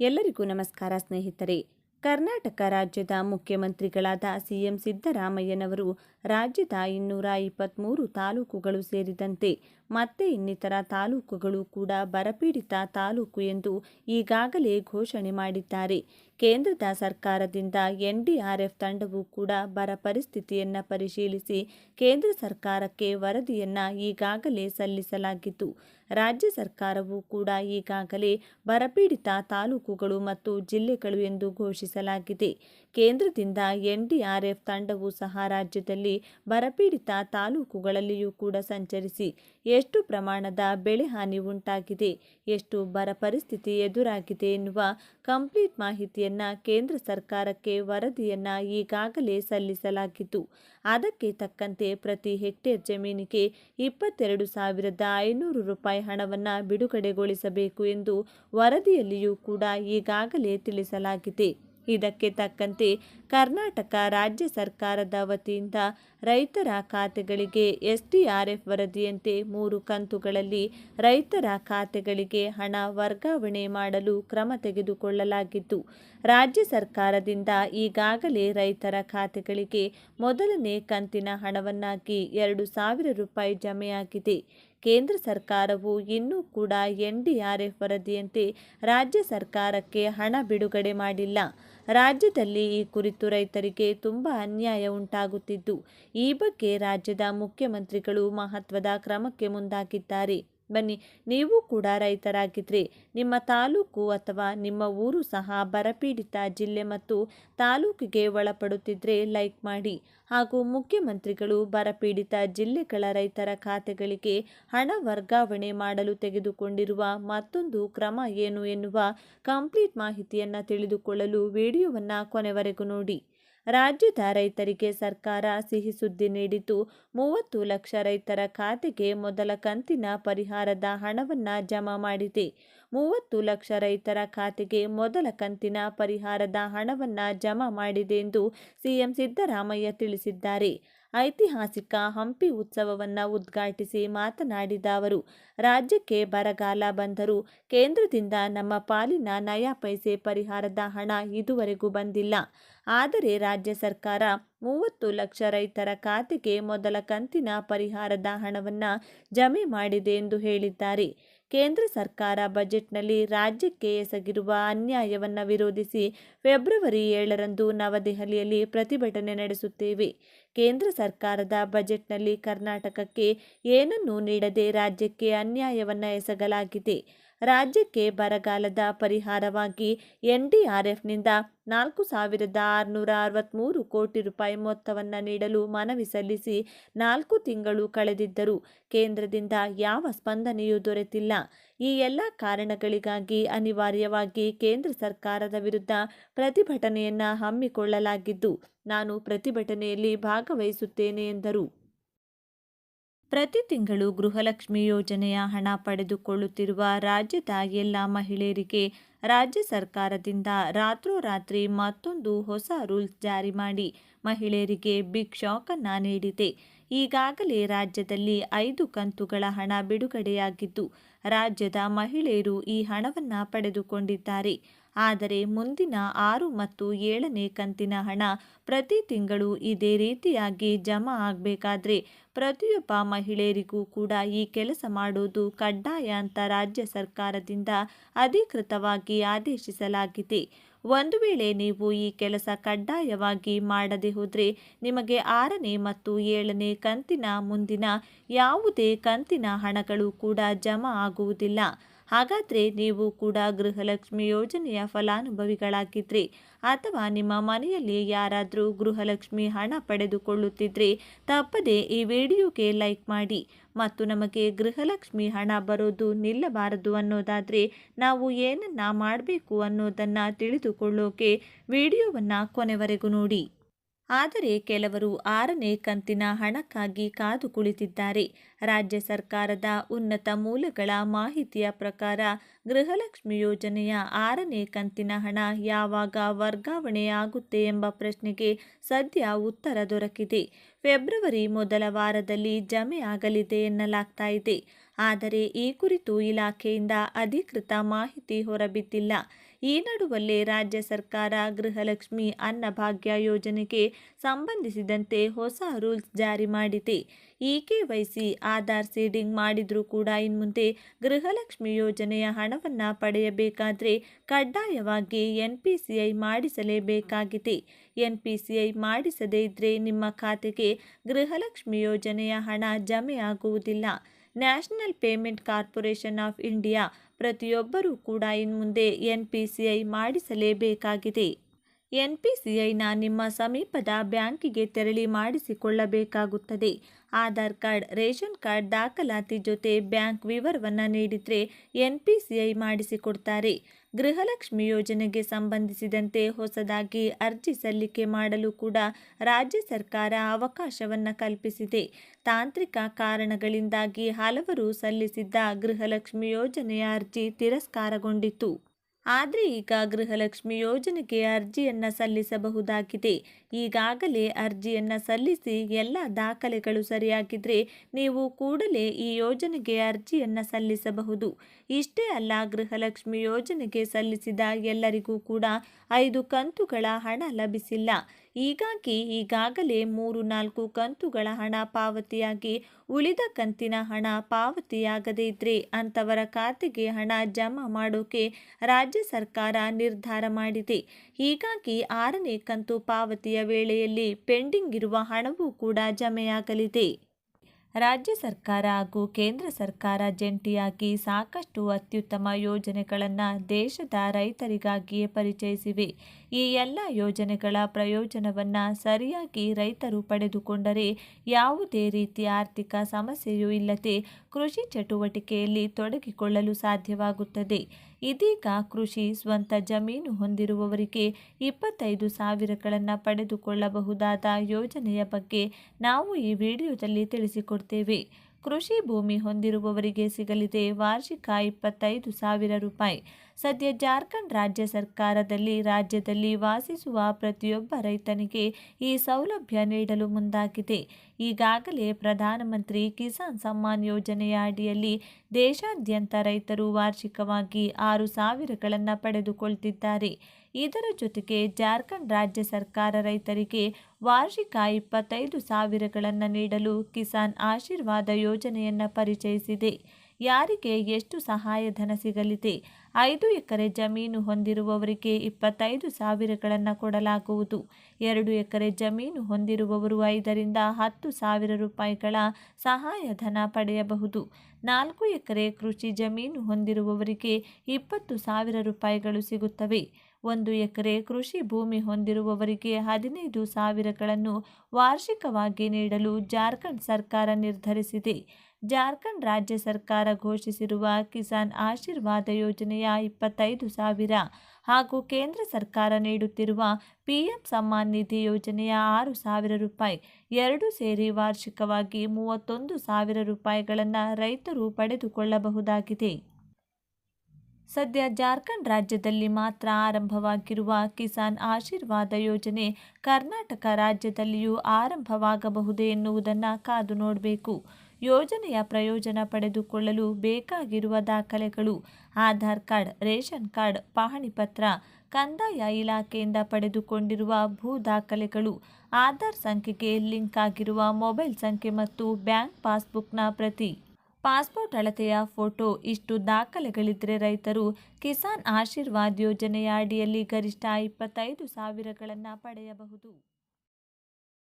ಎಲ್ಲರಿಗೂ ನಮಸ್ಕಾರ ಸ್ನೇಹಿತರೆ. ಕರ್ನಾಟಕ ರಾಜ್ಯದ ಮುಖ್ಯಮಂತ್ರಿಗಳಾದ ಸಿಎಂ ಸಿದ್ದರಾಮಯ್ಯನವರು ರಾಜ್ಯದ ಇನ್ನೂರ ಇಪ್ಪತ್ತ್ಮೂರು ತಾಲೂಕುಗಳು ಸೇರಿದಂತೆ ಮತ್ತೆ ಇನ್ನಿತರ ತಾಲೂಕುಗಳು ಕೂಡ ಬರಪೀಡಿತ ತಾಲೂಕು ಎಂದು ಈಗಾಗಲೇ ಘೋಷಣೆ ಮಾಡಿದ್ದಾರೆ. ಕೇಂದ್ರದ ಸರ್ಕಾರದಿಂದ ಎನ್ಡಿಆರ್ಎಫ್ ತಂಡವು ಕೂಡ ಬರ ಪರಿಸ್ಥಿತಿಯನ್ನು ಪರಿಶೀಲಿಸಿ ಕೇಂದ್ರ ಸರ್ಕಾರಕ್ಕೆ ವರದಿಯನ್ನು ಈಗಾಗಲೇ ಸಲ್ಲಿಸಲಾಗಿತ್ತು ರಾಜ್ಯ ಸರ್ಕಾರವು ಕೂಡ ಈಗಾಗಲೇ ಬರಪೀಡಿತ ತಾಲೂಕುಗಳು ಮತ್ತು ಜಿಲ್ಲೆಗಳು ಎಂದು ಘೋಷಿಸಲಾಗಿದೆ. ಕೇಂದ್ರದಿಂದ ಎನ್ಡಿಆರ್ಎಫ್ ತಂಡವು ಸಹ ರಾಜ್ಯದಲ್ಲಿ ಬರಪೀಡಿತ ತಾಲೂಕುಗಳಲ್ಲಿಯೂ ಕೂಡ ಸಂಚರಿಸಿ ಎಷ್ಟು ಪ್ರಮಾಣದ ಬೆಳೆ ಹಾನಿ ಉಂಟಾಗಿದೆ, ಎಷ್ಟು ಬರ ಪರಿಸ್ಥಿತಿ ಎದುರಾಗಿದೆ ಎನ್ನುವ ಕಂಪ್ಲೀಟ್ ಮಾಹಿತಿಯನ್ನ ಕೇಂದ್ರ ಸರ್ಕಾರಕ್ಕೆ ವರದಿಯನ್ನ ಈಗಾಗಲೇ ಸಲ್ಲಿಸಲಾಗಿತ್ತು ಅದಕ್ಕೆ ತಕ್ಕಂತೆ ಪ್ರತಿ ಹೆಕ್ಟೇರ್ ಜಮೀನಿಗೆ ಇಪ್ಪತ್ತೆರಡು ಸಾವಿರದ ಐನೂರು ರೂಪಾಯಿ ಹಣವನ್ನು ಬಿಡುಗಡೆಗೊಳಿಸಬೇಕು ಎಂದು ವರದಿಯಲ್ಲಿಯೂ ಕೂಡ ಈಗಾಗಲೇ ತಿಳಿಸಲಾಗಿದೆ. ಇದಕ್ಕೆ ತಕ್ಕಂತೆ ಕರ್ನಾಟಕ ರಾಜ್ಯ ಸರ್ಕಾರದ ವತಿಯಿಂದ ರೈತರ ಖಾತೆಗಳಿಗೆ ಎಸ್ಡಿಆರ್ಎಫ್ ವರದಿಯಂತೆ ಮೂರು ಕಂತುಗಳಲ್ಲಿ ರೈತರ ಖಾತೆಗಳಿಗೆ ಹಣ ವರ್ಗಾವಣೆ ಮಾಡಲು ಕ್ರಮ ತೆಗೆದುಕೊಳ್ಳಲಾಗಿದ್ದು, ರಾಜ್ಯ ಸರ್ಕಾರದಿಂದ ಈಗಾಗಲೇ ರೈತರ ಖಾತೆಗಳಿಗೆ ಮೊದಲನೇ ಕಂತಿನ ಹಣವನ್ನಾಗಿ ಎರಡು ಸಾವಿರ ರೂಪಾಯಿ ಜಮೆಯಾಗಿದೆ. ಕೇಂದ್ರ ಸರ್ಕಾರವು ಇನ್ನೂ ಕೂಡ ಎನ್ಡಿಆರ್ಎಫ್ ವರದಿಯಂತೆ ರಾಜ್ಯ ಸರ್ಕಾರಕ್ಕೆ ಹಣ ಬಿಡುಗಡೆ ಮಾಡಿಲ್ಲ. ರಾಜ್ಯದಲ್ಲಿ ಈ ಕುರಿತು ರೈತರಿಗೆ ತುಂಬ ಅನ್ಯಾಯ ಉಂಟಾಗುತ್ತಿದ್ದು, ಈ ಬಗ್ಗೆ ರಾಜ್ಯದ ಮುಖ್ಯಮಂತ್ರಿಗಳು ಮಹತ್ವದ ಕ್ರಮಕ್ಕೆ ಮುಂದಾಗಿದ್ದಾರೆ. ಬನ್ನಿ, ನೀವು ಕೂಡ ರೈತರಾಗಿದ್ದರೆ ನಿಮ್ಮ ತಾಲೂಕು ಅಥವಾ ನಿಮ್ಮ ಊರು ಸಹ ಬರಪೀಡಿತ ಜಿಲ್ಲೆ ಮತ್ತು ತಾಲೂಕಿಗೆ ಒಳಪಡುತ್ತಿದ್ದರೆ ಲೈಕ್ ಮಾಡಿ. ಹಾಗೂ ಮುಖ್ಯಮಂತ್ರಿಗಳು ಬರಪೀಡಿತ ಜಿಲ್ಲೆಗಳ ರೈತರ ಖಾತೆಗಳಿಗೆ ಹಣ ವರ್ಗಾವಣೆ ಮಾಡಲು ತೆಗೆದುಕೊಂಡಿರುವ ಮತ್ತೊಂದು ಕ್ರಮ ಏನು ಎನ್ನುವ ಕಂಪ್ಲೀಟ್ ಮಾಹಿತಿಯನ್ನು ತಿಳಿದುಕೊಳ್ಳಲು ವಿಡಿಯೋವನ್ನು ಕೊನೆವರೆಗೂ ನೋಡಿ. ರಾಜ್ಯದ ರೈತರಿಗೆ ಸರ್ಕಾರ ಸಿಹಿ ಸುದ್ದಿ ನೀಡಿದ್ದು, ಮೂವತ್ತು ಲಕ್ಷ ರೈತರ ಖಾತೆಗೆ ಮೊದಲ ಕಂತಿನ ಪರಿಹಾರದ ಹಣವನ್ನು ಜಮಾ ಮಾಡಿದೆ. ಮೂವತ್ತು ಲಕ್ಷ ರೈತರ ಖಾತೆಗೆ ಮೊದಲ ಕಂತಿನ ಪರಿಹಾರದ ಹಣವನ್ನು ಜಮಾ ಮಾಡಿದೆ ಎಂದು ಸಿಎಂ ಸಿದ್ದರಾಮಯ್ಯ ತಿಳಿಸಿದ್ದಾರೆ. ಐತಿಹಾಸಿಕ ಹಂಪಿ ಉತ್ಸವವನ್ನು ಉದ್ಘಾಟಿಸಿ ಮಾತನಾಡಿದ ಅವರು, ರಾಜ್ಯಕ್ಕೆ ಬರಗಾಲ ಬಂದರೂ ಕೇಂದ್ರದಿಂದ ನಮ್ಮ ಪಾಲಿನ ನಯಾ ಪೈಸೆ ಪರಿಹಾರದ ಹಣ ಇದುವರೆಗೂ ಬಂದಿಲ್ಲ. ಆದರೆ ರಾಜ್ಯ ಸರ್ಕಾರ ಮೂವತ್ತು ಲಕ್ಷ ರೈತರ ಖಾತೆಗೆ ಮೊದಲ ಕಂತಿನ ಪರಿಹಾರದ ಹಣವನ್ನು ಜಮೆ ಮಾಡಿದೆ ಎಂದು ಹೇಳಿದ್ದಾರೆ. ಕೇಂದ್ರ ಸರ್ಕಾರ ಬಜೆಟ್ನಲ್ಲಿ ರಾಜ್ಯಕ್ಕೆ ಎಸಗಿರುವ ಅನ್ಯಾಯವನ್ನು ವಿರೋಧಿಸಿ ಫೆಬ್ರವರಿ ಏಳರಂದು ನವದೆಹಲಿಯಲ್ಲಿ ಪ್ರತಿಭಟನೆ ನಡೆಸುತ್ತೇವೆ. ಕೇಂದ್ರ ಸರ್ಕಾರದ ಬಜೆಟ್ನಲ್ಲಿ ಕರ್ನಾಟಕಕ್ಕೆ ಏನನ್ನೂ ನೀಡದೆ ರಾಜ್ಯಕ್ಕೆ ಅನ್ಯಾಯವನ್ನು ಎಸಗಲಾಗಿದೆ. ರಾಜ್ಯಕ್ಕೆ ಬರಗಾಲದ ಪರಿಹಾರವಾಗಿ ಎನ್ಡಿಆರ್ಎಫ್ನಿಂದ ನಾಲ್ಕು ಸಾವಿರದ ಆರುನೂರ ಅರವತ್ತ್ಮೂರು ಕೋಟಿ ರೂಪಾಯಿ ಮೊತ್ತವನ್ನು ನೀಡಲು ಮನವಿ ಸಲ್ಲಿಸಿ ನಾಲ್ಕು ತಿಂಗಳು ಕಳೆದಿದ್ದರೂ ಕೇಂದ್ರದಿಂದ ಯಾವ ಸ್ಪಂದನೆಯೂ ದೊರೆತಿಲ್ಲ. ಈ ಎಲ್ಲ ಕಾರಣಗಳಿಗಾಗಿ ಅನಿವಾರ್ಯವಾಗಿ ಕೇಂದ್ರ ಸರ್ಕಾರದ ವಿರುದ್ಧ ಪ್ರತಿಭಟನೆಯನ್ನು ಹಮ್ಮಿಕೊಳ್ಳಲಾಗಿದ್ದು, ನಾನು ಪ್ರತಿಭಟನೆಯಲ್ಲಿ ಭಾಗವಹಿಸುತ್ತೇನೆ ಎಂದರು. ಪ್ರತಿ ತಿಂಗಳು ಗೃಹಲಕ್ಷ್ಮಿ ಯೋಜನೆಯ ಹಣ ಪಡೆದುಕೊಳ್ಳುತ್ತಿರುವ ರಾಜ್ಯದ ಎಲ್ಲ ಮಹಿಳೆಯರಿಗೆ ರಾಜ್ಯ ಸರ್ಕಾರದಿಂದ ರಾತ್ರೋರಾತ್ರಿ ಮತ್ತೊಂದು ಹೊಸ ರೂಲ್ಸ್ ಜಾರಿ ಮಾಡಿ ಮಹಿಳೆಯರಿಗೆ ಬಿಗ್ ಶಾಕನ್ನು ನೀಡಿದೆ. ಈಗಾಗಲೇ ರಾಜ್ಯದಲ್ಲಿ ಐದು ಕಂತುಗಳ ಹಣ ಬಿಡುಗಡೆಯಾಗಿದ್ದು, ರಾಜ್ಯದ ಮಹಿಳೆಯರು ಈ ಹಣವನ್ನು ಪಡೆದುಕೊಂಡಿದ್ದಾರೆ. ಆದರೆ ಮುಂದಿನ ಆರು ಮತ್ತು ಏಳನೇ ಕಂತಿನ ಹಣ ಪ್ರತಿ ತಿಂಗಳು ಇದೇ ರೀತಿಯಾಗಿ ಜಮಾ ಆಗಬೇಕಾದ್ರೆ ಪ್ರತಿಯೊಬ್ಬ ಮಹಿಳೆಯರಿಗೂ ಕೂಡ ಈ ಕೆಲಸ ಮಾಡೋದು ಕಡ್ಡಾಯ ಅಂತ ರಾಜ್ಯ ಸರ್ಕಾರದಿಂದ ಅಧಿಕೃತವಾಗಿ ಆದೇಶಿಸಲಾಗಿದೆ. ಒಂದು ವೇಳೆ ನೀವು ಈ ಕೆಲಸ ಕಡ್ಡಾಯವಾಗಿ ಮಾಡದೆ ಹೋದರೆ ನಿಮಗೆ ಆರನೇ ಮತ್ತು ಏಳನೇ ಕಂತಿನ ಮುಂದಿನ ಯಾವುದೇ ಕಂತಿನ ಹಣಗಳು ಕೂಡ ಜಮಾ ಆಗುವುದಿಲ್ಲ. ಹಾಗಾದರೆ ನೀವು ಕೂಡ ಗೃಹಲಕ್ಷ್ಮಿ ಯೋಜನೆಯ ಫಲಾನುಭವಿಗಳಾಗಿದ್ದರೆ ಅಥವಾ ನಿಮ್ಮ ಮನೆಯಲ್ಲಿ ಯಾರಾದರೂ ಗೃಹಲಕ್ಷ್ಮಿ ಹಣ ಪಡೆದುಕೊಳ್ಳುತ್ತಿದ್ದರೆ ತಪ್ಪದೆ ಈ ವಿಡಿಯೋಗೆ ಲೈಕ್ ಮಾಡಿ. ಮತ್ತು ನಮಗೆ ಗೃಹಲಕ್ಷ್ಮಿ ಹಣ ಬರೋದು ನಿಲ್ಲಬಾರದು ಅನ್ನೋದಾದರೆ ನಾವು ಏನನ್ನ ಮಾಡಬೇಕು ಅನ್ನೋದನ್ನು ತಿಳಿದುಕೊಳ್ಳೋಕೆ ವಿಡಿಯೋವನ್ನು ಕೊನೆವರೆಗೂ ನೋಡಿ. ಆದರೆ ಕೆಲವರು ಆರನೇ ಕಂತಿನ ಹಣಕ್ಕಾಗಿ ಕಾದು ಕುಳಿತಿದ್ದಾರೆ. ರಾಜ್ಯ ಸರ್ಕಾರದ ಉನ್ನತ ಮೂಲಗಳ ಮಾಹಿತಿಯ ಪ್ರಕಾರ ಗೃಹಲಕ್ಷ್ಮಿ ಯೋಜನೆಯ ಆರನೇ ಕಂತಿನ ಹಣ ಯಾವಾಗ ವರ್ಗಾವಣೆ ಆಗುತ್ತೆ ಎಂಬ ಪ್ರಶ್ನೆಗೆ ಸದ್ಯ ಉತ್ತರ ದೊರಕಿದೆ. ಫೆಬ್ರವರಿ ಮೊದಲ ವಾರದಲ್ಲಿ ಜಮೆ ಆಗಲಿದೆ ಎನ್ನಲಾಗ್ತಾ ಇದೆ. ಆದರೆ ಈ ಕುರಿತು ಇಲಾಖೆಯಿಂದ ಅಧಿಕೃತ ಮಾಹಿತಿ ಹೊರಬಿದ್ದಿಲ್ಲ. ಈ ನಡುವಲ್ಲೇ ರಾಜ್ಯ ಸರ್ಕಾರ ಗೃಹಲಕ್ಷ್ಮಿ ಅನ್ನಭಾಗ್ಯ ಯೋಜನೆಗೆ ಸಂಬಂಧಿಸಿದಂತೆ ಹೊಸ ರೂಲ್ಸ್ ಜಾರಿ ಮಾಡಿದೆ. ಇ ಕೆವೈಸಿ ಆಧಾರ್ ಸೀಡಿಂಗ್ ಮಾಡಿದರೂ ಕೂಡ ಇನ್ಮುಂದೆ ಗೃಹಲಕ್ಷ್ಮಿ ಯೋಜನೆಯ ಹಣವನ್ನು ಪಡೆಯಬೇಕಾದರೆ ಕಡ್ಡಾಯವಾಗಿ ಎನ್ಪಿಸಿಐ ಮಾಡಿಸಲೇಬೇಕಾಗಿದೆ. ಎನ್ ಪಿ ಸಿ ಐ ಮಾಡಿಸದೇ ಇದ್ದರೆ ನಿಮ್ಮ ಖಾತೆಗೆ ಗೃಹಲಕ್ಷ್ಮಿ ಯೋಜನೆಯ ಹಣ ಜಮೆಯಾಗುವುದಿಲ್ಲ. National payment corporation of India ಪ್ರತಿಯೊಬ್ಬರೂ ಕೂಡ ಇನ್ಮುಂದೆ ಎನ್ಪಿಸಿಐ ಮಾಡಿಸಲೇಬೇಕಾಗಿದೆ. ಎನ್ಪಿಸಿಐನ ನಿಮ್ಮ ಸಮೀಪದ ಬ್ಯಾಂಕಿಗೆ ತೆರಳಿ ಮಾಡಿಸಿಕೊಳ್ಳಬೇಕಾಗುತ್ತದೆ. ಆಧಾರ್ ಕಾರ್ಡ್, ರೇಷನ್ ಕಾರ್ಡ್ ದಾಖಲಾತಿ ಜೊತೆ ಬ್ಯಾಂಕ್ ವಿವರವನ್ನು ನೀಡಿದರೆ ಎನ್ಪಿಸಿಐ ಮಾಡಿಸಿಕೊಡ್ತಾರೆ. ಗೃಹಲಕ್ಷ್ಮಿ ಯೋಜನೆಗೆ ಸಂಬಂಧಿಸಿದಂತೆ ಹೊಸದಾಗಿ ಅರ್ಜಿ ಸಲ್ಲಿಕೆ ಮಾಡಲು ಕೂಡ ರಾಜ್ಯ ಸರ್ಕಾರ ಅವಕಾಶವನ್ನು ಕಲ್ಪಿಸಿದೆ. ತಾಂತ್ರಿಕ ಕಾರಣಗಳಿಂದಾಗಿ ಹಲವರು ಸಲ್ಲಿಸಿದ್ದ ಗೃಹಲಕ್ಷ್ಮಿ ಯೋಜನೆಯ ಅರ್ಜಿ ತಿರಸ್ಕಾರಗೊಂಡಿತ್ತು. ಆದರೆ ಈಗ ಗೃಹಲಕ್ಷ್ಮಿ ಯೋಜನೆಗೆ ಅರ್ಜಿಯನ್ನು ಸಲ್ಲಿಸಬಹುದಾಗಿದೆ. ಈಗಾಗಲೇ ಅರ್ಜಿಯನ್ನು ಸಲ್ಲಿಸಿ ಎಲ್ಲ ದಾಖಲೆಗಳು ಸರಿಯಾಗಿದ್ದರೆ ನೀವು ಕೂಡಲೇ ಈ ಯೋಜನೆಗೆ ಅರ್ಜಿಯನ್ನು ಸಲ್ಲಿಸಬಹುದು. ಇಷ್ಟೇ ಅಲ್ಲ, ಗೃಹಲಕ್ಷ್ಮಿ ಯೋಜನೆಗೆ ಸಲ್ಲಿಸಿದ ಎಲ್ಲರಿಗೂ ಕೂಡ ಐದು ಕಂತುಗಳ ಹಣ ಲಭಿಸಿಲ್ಲ. ಹೀಗಾಗಿ ಈಗಾಗಲೇ ಮೂರು ನಾಲ್ಕು ಕಂತುಗಳ ಹಣ ಪಾವತಿಯಾಗಿ ಉಳಿದ ಕಂತಿನ ಹಣ ಪಾವತಿಯಾಗದೇ ಇದ್ರೆ ಅಂಥವರ ಖಾತೆಗೆ ಹಣ ಜಮಾ ಮಾಡೋಕೆ ರಾಜ್ಯ ಸರ್ಕಾರ ನಿರ್ಧಾರ ಮಾಡಿದೆ. ಹೀಗಾಗಿ ಆರನೇ ಕಂತು ಪಾವತಿಯ ವೇಳೆಯಲ್ಲಿ ಪೆಂಡಿಂಗ್ ಇರುವ ಹಣವೂ ಕೂಡ ಜಮೆಯಾಗಲಿದೆ. ರಾಜ್ಯ ಸರ್ಕಾರ ಹಾಗೂ ಕೇಂದ್ರ ಸರ್ಕಾರ ಜಂಟಿಯಾಗಿ ಸಾಕಷ್ಟು ಅತ್ಯುತ್ತಮ ಯೋಜನೆಗಳನ್ನು ದೇಶದ ರೈತರಿಗಾಗಿಯೇ ಪರಿಚಯಿಸಿವೆ. ಈ ಎಲ್ಲ ಯೋಜನೆಗಳ ಪ್ರಯೋಜನವನ್ನು ಸರಿಯಾಗಿ ರೈತರು ಪಡೆದುಕೊಂಡರೆ ಯಾವುದೇ ರೀತಿಯ ಆರ್ಥಿಕ ಸಮಸ್ಯೆಯೂ ಇಲ್ಲದೆ ಕೃಷಿ ಚಟುವಟಿಕೆಯಲ್ಲಿ ತೊಡಗಿಕೊಳ್ಳಲು ಸಾಧ್ಯವಾಗುತ್ತದೆ. ಇದೀಗ ಕೃಷಿ ಸ್ವಂತ ಜಮೀನು ಹೊಂದಿರುವವರಿಗೆ ಇಪ್ಪತ್ತೈದು ಸಾವಿರಗಳನ್ನು ಪಡೆದುಕೊಳ್ಳಬಹುದಾದ ಯೋಜನೆಯ ಬಗ್ಗೆ ನಾವು ಈ ವಿಡಿಯೋದಲ್ಲಿ ತಿಳಿಸಿಕೊಡ್ತೇವೆ. ಕೃಷಿ ಭೂಮಿ ಹೊಂದಿರುವವರಿಗೆ ಸಿಗಲಿದೆ ವಾರ್ಷಿಕ ಇಪ್ಪತ್ತೈದು ಸಾವಿರ ರೂಪಾಯಿ. ಸದ್ಯ ಜಾರ್ಖಂಡ್ ರಾಜ್ಯ ಸರ್ಕಾರದಲ್ಲಿ ರಾಜ್ಯದಲ್ಲಿ ವಾಸಿಸುವ ಪ್ರತಿಯೊಬ್ಬ ರೈತನಿಗೆ ಈ ಸೌಲಭ್ಯ ನೀಡಲು ಮುಂದಾಗಿದೆ. ಈಗಾಗಲೇ ಪ್ರಧಾನಮಂತ್ರಿ ಕಿಸಾನ್ ಸಮ್ಮಾನ್ ಯೋಜನೆಯ ಅಡಿಯಲ್ಲಿ ದೇಶಾದ್ಯಂತ ರೈತರು ವಾರ್ಷಿಕವಾಗಿ ಆರು ಸಾವಿರಗಳನ್ನು ಪಡೆದುಕೊಳ್ತಿದ್ದಾರೆ. ಇದರ ಜೊತೆಗೆ ಜಾರ್ಖಂಡ್ ರಾಜ್ಯ ಸರ್ಕಾರ ರೈತರಿಗೆ ವಾರ್ಷಿಕ ಇಪ್ಪತ್ತೈದು ಸಾವಿರಗಳನ್ನು ನೀಡಲು ಕಿಸಾನ್ ಆಶೀರ್ವಾದ ಯೋಜನೆಯನ್ನು ಪರಿಚಯಿಸಿದೆ. ಯಾರಿಗೆ ಎಷ್ಟು ಸಹಾಯಧನ ಸಿಗಲಿದೆ? ಐದು ಎಕರೆ ಜಮೀನು ಹೊಂದಿರುವವರಿಗೆ ಇಪ್ಪತ್ತೈದು ಸಾವಿರಗಳನ್ನು ಕೊಡಲಾಗುವುದು. ಎರಡು ಎಕರೆ ಜಮೀನು ಹೊಂದಿರುವವರು ಐದರಿಂದ ಹತ್ತು ಸಾವಿರ ರೂಪಾಯಿಗಳ ಸಹಾಯಧನ ಪಡೆಯಬಹುದು. ನಾಲ್ಕು ಎಕರೆ ಕೃಷಿ ಜಮೀನು ಹೊಂದಿರುವವರಿಗೆ ಇಪ್ಪತ್ತು ಸಾವಿರ ರೂಪಾಯಿಗಳು ಸಿಗುತ್ತವೆ. ಒಂದು ಎಕರೆ ಕೃಷಿ ಭೂಮಿ ಹೊಂದಿರುವವರಿಗೆ ಹದಿನೈದು ಸಾವಿರಗಳನ್ನು ವಾರ್ಷಿಕವಾಗಿ ನೀಡಲು ಜಾರ್ಖಂಡ್ ಸರ್ಕಾರ ನಿರ್ಧರಿಸಿದೆ. ಜಾರ್ಖಂಡ್ ರಾಜ್ಯ ಸರ್ಕಾರ ಘೋಷಿಸಿರುವ ಕಿಸಾನ್ ಆಶೀರ್ವಾದ ಯೋಜನೆಯ ಇಪ್ಪತ್ತೈದು ಸಾವಿರ ಹಾಗೂ ಕೇಂದ್ರ ಸರ್ಕಾರ ನೀಡುತ್ತಿರುವ ಪಿಎಂ ಸಮ್ಮಾನ್ ನಿಧಿ ಯೋಜನೆಯ ಆರು ಸಾವಿರ ರೂಪಾಯಿ, ಎರಡು ಸೇರಿ ವಾರ್ಷಿಕವಾಗಿ ಮೂವತ್ತೊಂದು ಸಾವಿರ ರೂಪಾಯಿಗಳನ್ನು ರೈತರು ಪಡೆದುಕೊಳ್ಳಬಹುದಾಗಿದೆ. ಸದ್ಯ ಜಾರ್ಖಂಡ್ ರಾಜ್ಯದಲ್ಲಿ ಮಾತ್ರ ಆರಂಭವಾಗಿರುವ ಕಿಸಾನ್ ಆಶೀರ್ವಾದ ಯೋಜನೆ ಕರ್ನಾಟಕ ರಾಜ್ಯದಲ್ಲಿಯೂ ಆರಂಭವಾಗಬಹುದೇ ಎನ್ನುವುದನ್ನು ಕಾದು ನೋಡಬೇಕು. ಯೋಜನೆಯ ಪ್ರಯೋಜನ ಪಡೆದುಕೊಳ್ಳಲು ಬೇಕಾಗಿರುವ ದಾಖಲೆಗಳು, ಆಧಾರ್ ಕಾರ್ಡ್, ರೇಷನ್ ಕಾರ್ಡ್ ಪಹಣಿ ಪತ್ರ, ಕಂದಾಯ ಇಲಾಖೆಯಿಂದ ಪಡೆದುಕೊಂಡಿರುವ ಭೂ ದಾಖಲೆಗಳು, ಆಧಾರ್ ಸಂಖ್ಯೆಗೆ ಲಿಂಕ್ ಆಗಿರುವ ಮೊಬೈಲ್ ಸಂಖ್ಯೆ ಮತ್ತು ಬ್ಯಾಂಕ್ ಪಾಸ್ಬುಕ್ನ ಪ್ರತಿ. ಪಾಸ್ಪೋರ್ಟ್ ಅಳತೆಯ ಫೋಟೋ, ಇಷ್ಟು ದಾಖಲೆಗಳಿದ್ದರೆ ರೈತರು ಕಿಸಾನ್ ಆಶೀರ್ವಾದ್ ಯೋಜನೆಯ ಅಡಿಯಲ್ಲಿ ಗರಿಷ್ಠ ಇಪ್ಪತ್ತೈದು ಸಾವಿರಗಳನ್ನು ಪಡೆಯಬಹುದು.